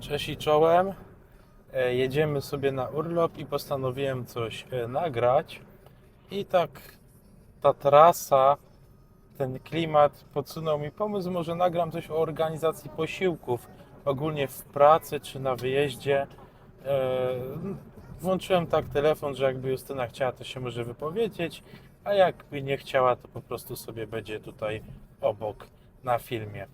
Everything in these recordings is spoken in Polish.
Cześć i czołem. E, Jedziemy sobie na urlop i postanowiłem coś e, nagrać. I tak ta trasa, ten klimat podsunął mi pomysł, może nagram coś o organizacji posiłków, ogólnie w pracy czy na wyjeździe. E, Włączyłem tak telefon, że jakby Justyna chciała, to się może wypowiedzieć, a jakby nie chciała, to po prostu sobie będzie tutaj obok na filmie.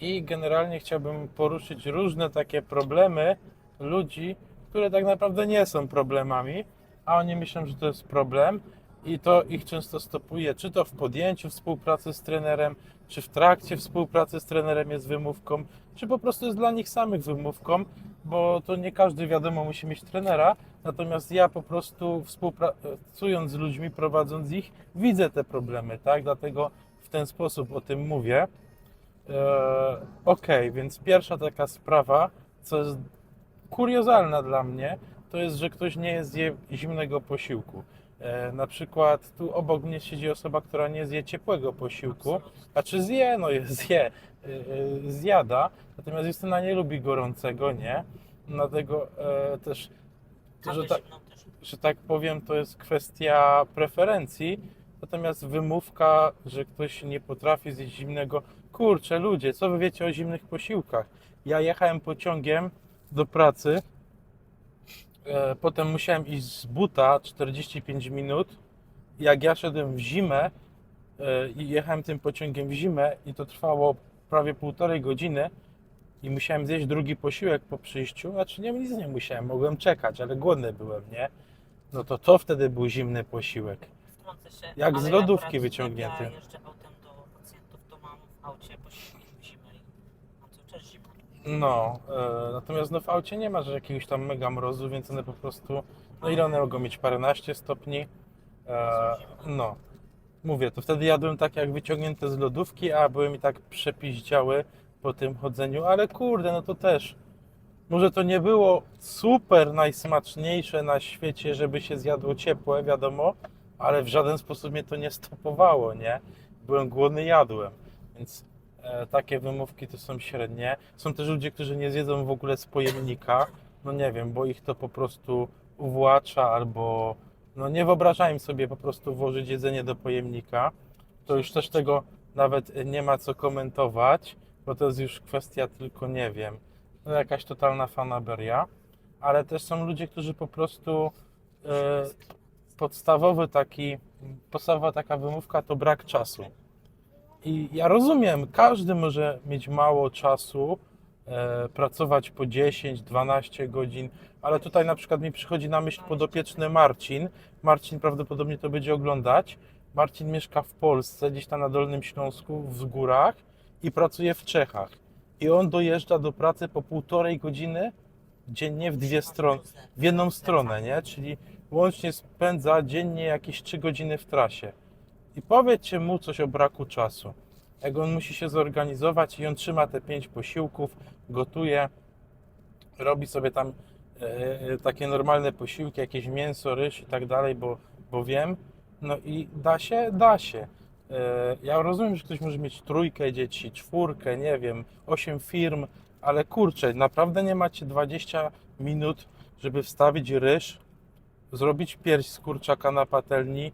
I generalnie chciałbym poruszyć różne takie problemy ludzi, które tak naprawdę nie są problemami, a oni myślą, że to jest problem i to ich często stopuje, czy to w podjęciu współpracy z trenerem, czy w trakcie współpracy z trenerem jest wymówką, czy po prostu jest dla nich samych wymówką, bo to nie każdy wiadomo musi mieć trenera, natomiast ja po prostu współpracując z ludźmi, prowadząc ich, widzę te problemy, tak? Dlatego w ten sposób o tym mówię. Eee, Okej, więc pierwsza taka sprawa, co jest kuriozalna dla mnie, to jest, że ktoś nie zje zimnego posiłku. E, na przykład tu obok mnie siedzi osoba, która nie zje ciepłego posiłku, a czy zje, no je zje, e, e, zjada, natomiast Justyna nie lubi gorącego, nie? Dlatego e, też, że, ta, że tak powiem, to jest kwestia preferencji, natomiast wymówka, że ktoś nie potrafi zjeść zimnego, kurczę ludzie, co wy wiecie o zimnych posiłkach? Ja jechałem pociągiem do pracy, e, potem musiałem iść z buta 45 minut. Jak ja szedłem w zimę e, i jechałem tym pociągiem w zimę i to trwało prawie półtorej godziny i musiałem zjeść drugi posiłek po przyjściu, znaczy nie, nic nie musiałem, mogłem czekać, ale głodny byłem, nie? No to to wtedy był zimny posiłek. Wtrącę się, Jak z lodówki akurat wyciągnięty. Ja jeżdżę aucie i czas zimno. No, e, natomiast no w aucie nie ma że jakiegoś tam mega mrozu, więc one po prostu, no ile one mogą mieć, paręnaście stopni. E, no, mówię, to wtedy jadłem tak jak wyciągnięte z lodówki, a były mi tak przepiździały po tym chodzeniu, ale kurde, no to też. Może to nie było super najsmaczniejsze na świecie, żeby się zjadło ciepłe, wiadomo, ale w żaden sposób mnie to nie stopowało, nie? Byłem głodny, jadłem, więc e, takie wymówki to są średnie. Są też ludzie, którzy nie zjedzą w ogóle z pojemnika, no nie wiem, bo ich to po prostu uwłacza albo no nie wyobrażałem sobie po prostu włożyć jedzenie do pojemnika. To już też tego nawet nie ma co komentować, bo to jest już kwestia tylko, nie wiem, no jakaś totalna fanaberia, ale też są ludzie, którzy po prostu e, podstawowy taki, podstawowa taka wymówka to brak czasu. I ja rozumiem, każdy może mieć mało czasu, e, pracować po 10-12 godzin, ale tutaj na przykład mi przychodzi na myśl podopieczny Marcin. Marcin prawdopodobnie to będzie oglądać. Marcin mieszka w Polsce, gdzieś tam na Dolnym Śląsku, w górach i pracuje w Czechach. I on dojeżdża do pracy po półtorej godziny dziennie w dwie strony, w jedną stronę, nie? Czyli łącznie spędza dziennie jakieś 3 godziny w trasie. I powiedzcie mu coś o braku czasu. Jak on musi się zorganizować i on trzyma te pięć posiłków, gotuje, robi sobie tam e, e, takie normalne posiłki, jakieś mięso, ryż i tak dalej, bo, bo wiem. No i da się? Da się. E, Ja rozumiem, że ktoś może mieć trójkę dzieci, czwórkę, nie wiem, osiem firm, ale kurczę, naprawdę nie macie 20 minut, żeby wstawić ryż, zrobić pierś z kurczaka na patelni,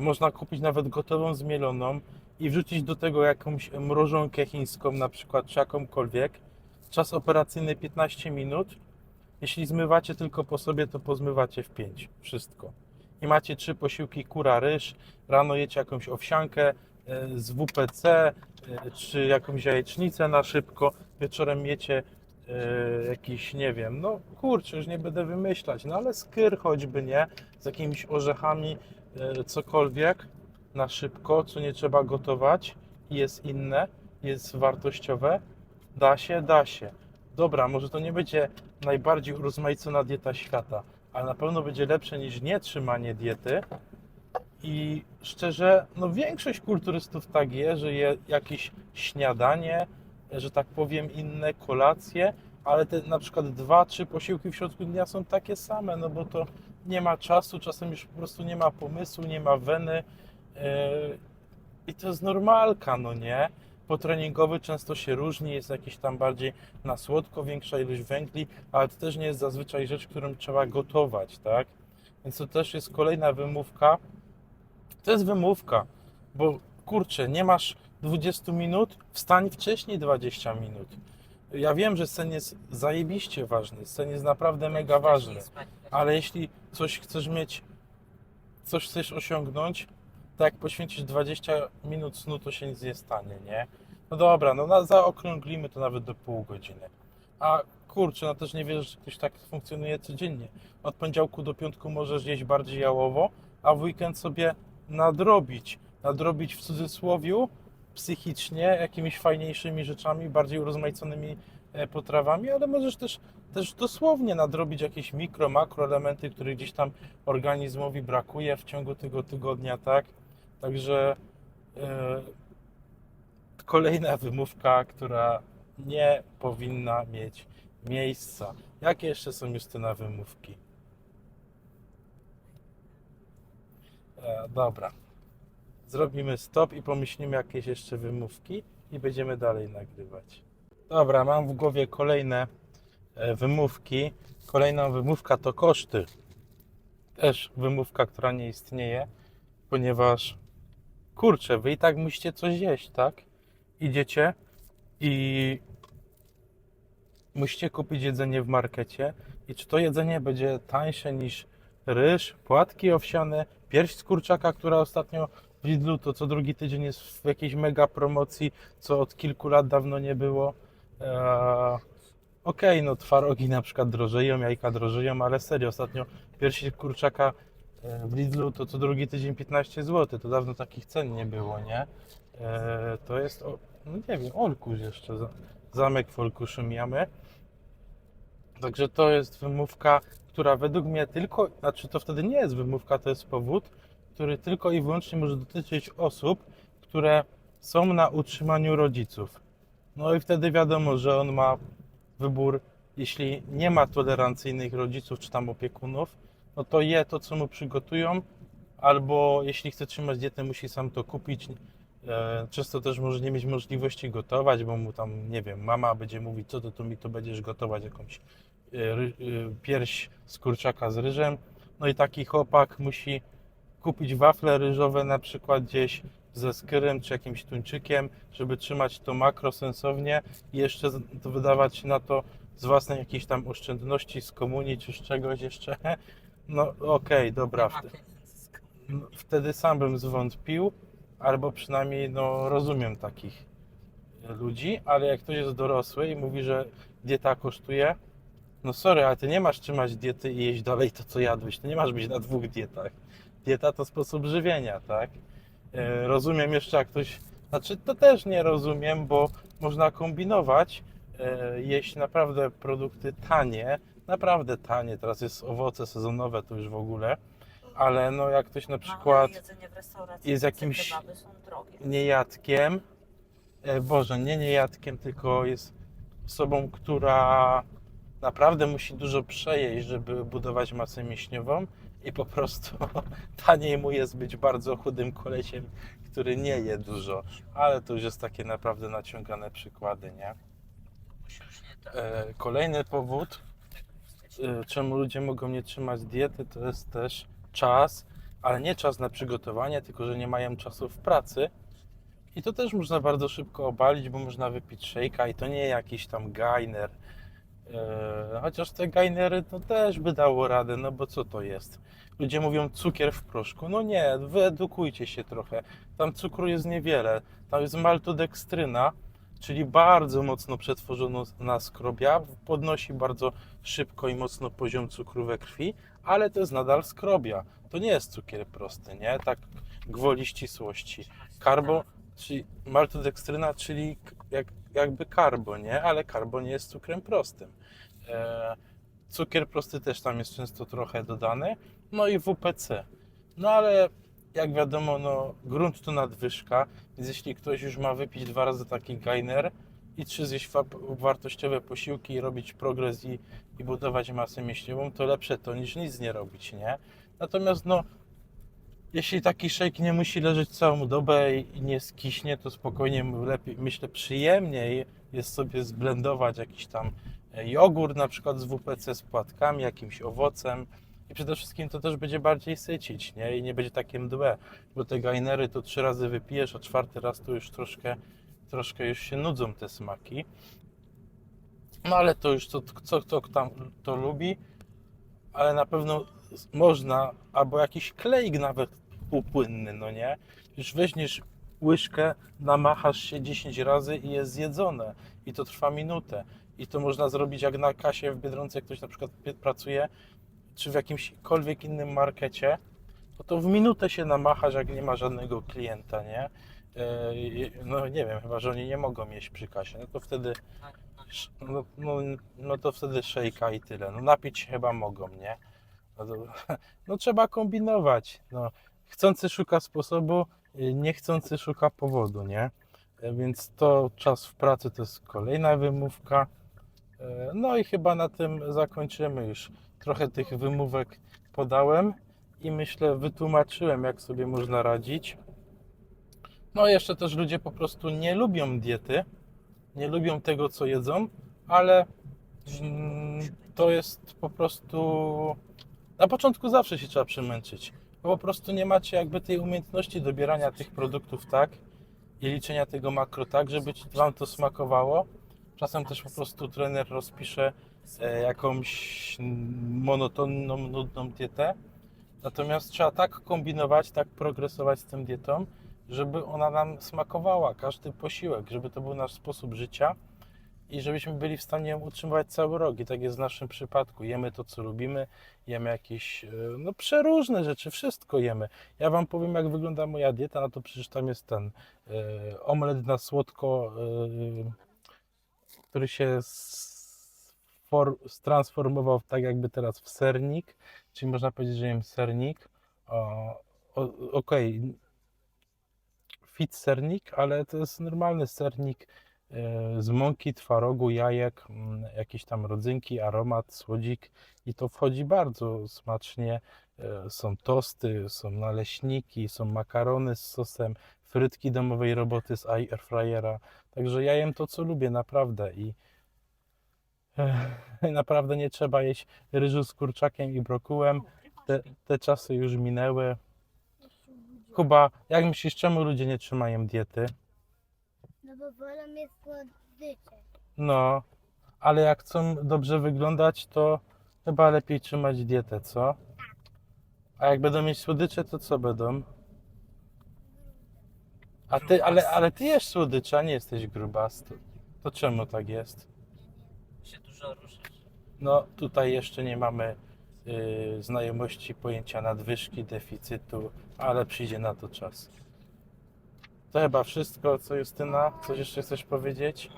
można kupić nawet gotową zmieloną i wrzucić do tego jakąś mrożonkę chińską na przykład, czy jakąkolwiek. Czas operacyjny 15 minut. Jeśli zmywacie tylko po sobie, to pozmywacie w 5 wszystko. I macie trzy posiłki kura, ryż, rano jecie jakąś owsiankę e, z WPC, e, czy jakąś jajecznicę na szybko, wieczorem jecie e, jakiś, nie wiem, no kurczę, już nie będę wymyślać, no ale skyr choćby, nie? Z jakimiś orzechami, e, cokolwiek na szybko, co nie trzeba gotować jest inne, jest wartościowe. Da się, da się. Dobra, może to nie będzie najbardziej urozmaicona dieta świata, ale na pewno będzie lepsze niż nietrzymanie diety. I szczerze, no większość kulturystów tak je, że je jakieś śniadanie, że tak powiem, inne kolacje, ale te na przykład dwa, trzy posiłki w środku dnia są takie same, no bo to nie ma czasu, czasem już po prostu nie ma pomysłu, nie ma weny. yy, I to jest normalka, no nie? potreningowy często się różni, jest jakiś tam bardziej na słodko, większa ilość węgli, ale to też nie jest zazwyczaj rzecz, którą trzeba gotować, tak? Więc to też jest kolejna wymówka. To jest wymówka, bo kurczę, nie masz 20 minut, wstań wcześniej 20 minut. Ja wiem, że sen jest zajebiście ważny, sen jest naprawdę mega ważny, ale jeśli coś chcesz mieć, coś chcesz osiągnąć, to jak poświęcisz 20 minut snu, to się nic nie stanie, nie? No dobra, no na, zaokrąglimy to nawet do pół godziny. A kurczę, no też nie wierzę, że ktoś tak funkcjonuje codziennie. Od poniedziałku do piątku możesz jeść bardziej jałowo, a w weekend sobie nadrobić. Nadrobić w cudzysłowiu psychicznie jakimiś fajniejszymi rzeczami, bardziej urozmaiconymi e, potrawami, ale możesz też, też dosłownie nadrobić jakieś mikro, makro elementy, których gdzieś tam organizmowi brakuje w ciągu tego tygodnia, tak? Także e, kolejna wymówka, która nie powinna mieć miejsca. Jakie jeszcze są Justyna wymówki? E, dobra. Zrobimy stop i pomyślimy jakieś jeszcze wymówki i będziemy dalej nagrywać. Dobra, mam w głowie kolejne wymówki. Kolejna wymówka to koszty. Też wymówka, która nie istnieje, ponieważ kurczę, wy i tak musicie coś jeść, tak? Idziecie i musicie kupić jedzenie w markecie i czy to jedzenie będzie tańsze niż ryż, płatki owsiane, pierś z kurczaka, która ostatnio w Lidlu to co drugi tydzień jest w jakiejś mega promocji, co od kilku lat dawno nie było. Eee, Okej, no twarogi na przykład drożeją, jajka drożeją, ale serio, ostatnio piersi kurczaka e, w Lidlu to co drugi tydzień 15 zł, to dawno takich cen nie było, nie? Eee, to jest, o, no nie wiem, Olkusz jeszcze, za- zamek w Olkuszu mijamy. Także to jest wymówka, która według mnie tylko, znaczy to wtedy nie jest wymówka, to jest powód, który tylko i wyłącznie może dotyczyć osób, które są na utrzymaniu rodziców. No i wtedy wiadomo, że on ma wybór, jeśli nie ma tolerancyjnych rodziców czy tam opiekunów, no to je to, co mu przygotują, albo jeśli chce trzymać dietę, musi sam to kupić. E, Często też może nie mieć możliwości gotować, bo mu tam, nie wiem, mama będzie mówić, co ty tu mi tu będziesz gotować, jakąś e, e, pierś z kurczaka z ryżem. No i taki chłopak musi kupić wafle ryżowe na przykład gdzieś ze skyrem czy jakimś tuńczykiem, żeby trzymać to makro sensownie i jeszcze wydawać na to z własnej jakiejś tam oszczędności, z komunii czy z czegoś jeszcze. No okej, dobra. Nie ma wte- pieniędzy z komuny. no, wtedy sam bym zwątpił, albo przynajmniej no, rozumiem takich e, ludzi, ale jak ktoś jest dorosły i mówi, że dieta kosztuje, no sorry, ale ty nie masz trzymać diety i jeść dalej to, co jadłeś. Ty nie masz być na dwóch dietach. Dieta to sposób żywienia, tak? E, Rozumiem jeszcze, jak ktoś. Znaczy, to też nie rozumiem, bo można kombinować, e, jeść naprawdę produkty tanie, naprawdę tanie. Teraz jest owoce sezonowe, to już w ogóle, ale no jak ktoś na przykład jest jakimś- niejadkiem, e, Boże, nie niejadkiem, tylko jest osobą, która naprawdę musi dużo przejeść, żeby budować masę mięśniową i po prostu taniej mu jest być bardzo chudym kolesiem, który nie je dużo, ale to już jest takie naprawdę naciągane przykłady, nie? To. E, Kolejny powód, e, czemu ludzie mogą nie trzymać diety, to jest też czas, ale nie czas na przygotowanie, tylko że nie mają czasu w pracy. I to też można bardzo szybko obalić, bo można wypić szejka i to nie jakiś tam gainer. E, Chociaż te gainery to też by dało radę, no bo co to jest? Ludzie mówią cukier w proszku. No nie, wyedukujcie się trochę. Tam cukru jest niewiele. Tam jest maltodekstryna, czyli bardzo mocno przetworzona skrobia. Podnosi bardzo szybko i mocno poziom cukru we krwi, ale to jest nadal skrobia. To nie jest cukier prosty, nie? Tak gwoli ścisłości. Karbo, czyli maltodekstryna, czyli jak, jakby karbo, nie? Ale karbo nie jest cukrem prostym. E, cukier prosty też tam jest często trochę dodany. No i WPC. No ale jak wiadomo, no grunt to nadwyżka, więc jeśli ktoś już ma wypić dwa razy taki gainer i trzy zjeść wartościowe posiłki i robić progres i, i budować masę mięśniową, to lepsze to niż nic nie robić, nie? Natomiast no Jeśli taki shake nie musi leżeć całą dobę i nie skiśnie, to spokojnie lepiej, myślę, przyjemniej jest sobie zblendować jakiś tam e, jogurt, na przykład z WPC z płatkami, jakimś owocem. I przede wszystkim to też będzie bardziej sycić, nie? I nie będzie takie mdłe, bo te gainery to trzy razy wypijesz, a czwarty raz to już troszkę, troszkę już się nudzą te smaki. No ale to już to, co kto tam to lubi, ale na pewno można, albo jakiś kleik nawet upłynny, no nie? Już weźmiesz łyżkę, namachasz się 10 razy i jest zjedzone. I to trwa minutę. I to można zrobić jak na kasie w Biedronce, jak ktoś na przykład pracuje, czy w jakimśkolwiek innym markecie, to to w minutę się namachasz, jak nie ma żadnego klienta, nie? Yy, No nie wiem, chyba, że oni nie mogą jeść przy kasie, no to wtedy No, no, no to wtedy szejka i tyle. No napić chyba mogą, nie? No, to, no trzeba kombinować. No, chcący szuka sposobu, y, niechcący szuka powodu, nie? E, Więc to czas w pracy to jest kolejna wymówka. E, No i chyba na tym zakończymy już. Trochę tych wymówek podałem i myślę wytłumaczyłem, jak sobie można radzić. No jeszcze też ludzie po prostu nie lubią diety nie lubią tego, co jedzą, ale mm, to jest po prostu. Na początku zawsze się trzeba przemęczyć. Po prostu nie macie jakby tej umiejętności dobierania tych produktów tak i liczenia tego makro tak, żeby wam to smakowało. Czasem też po prostu trener rozpisze e, jakąś monotonną, nudną dietę. Natomiast trzeba tak kombinować, tak progresować z tą dietą, żeby ona nam smakowała, każdy posiłek, żeby to był nasz sposób życia i żebyśmy byli w stanie utrzymywać cały rok. I tak jest w naszym przypadku. Jemy to, co lubimy, jemy jakieś e, no, przeróżne rzeczy, wszystko jemy. Ja Wam powiem, jak wygląda moja dieta, no to przecież tam jest ten e, omlet na słodko, e, który się sfor- transformował tak jakby teraz w sernik, czyli można powiedzieć, że jem sernik. Okej, fit sernik, ale to jest normalny sernik z mąki, twarogu, jajek, mm, jakieś tam rodzynki, aromat, słodzik i to wchodzi bardzo smacznie. E, Są tosty, są naleśniki, są makarony z sosem, frytki domowej roboty z airfryera. Także ja jem to, co lubię, naprawdę i e, naprawdę nie trzeba jeść ryżu z kurczakiem i brokułem. Te, te czasy już minęły. Kuba, jak myślisz, czemu ludzie nie trzymają diety? No bo wolą jest słodycze. No, ale jak chcą dobrze wyglądać, to chyba lepiej trzymać dietę, co? A jak będą mieć słodycze, to co będą? A ty, ale, ale ty jesz słodycze, a nie jesteś grubas. To, to czemu tak jest? się dużo ruszasz. No, tutaj jeszcze nie mamy y, znajomości pojęcia nadwyżki, deficytu, ale przyjdzie na to czas. To chyba wszystko, co Justyna? Coś jeszcze chcesz powiedzieć?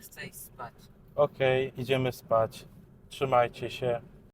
Chcę iść spać. Okej, idziemy spać. Trzymajcie się.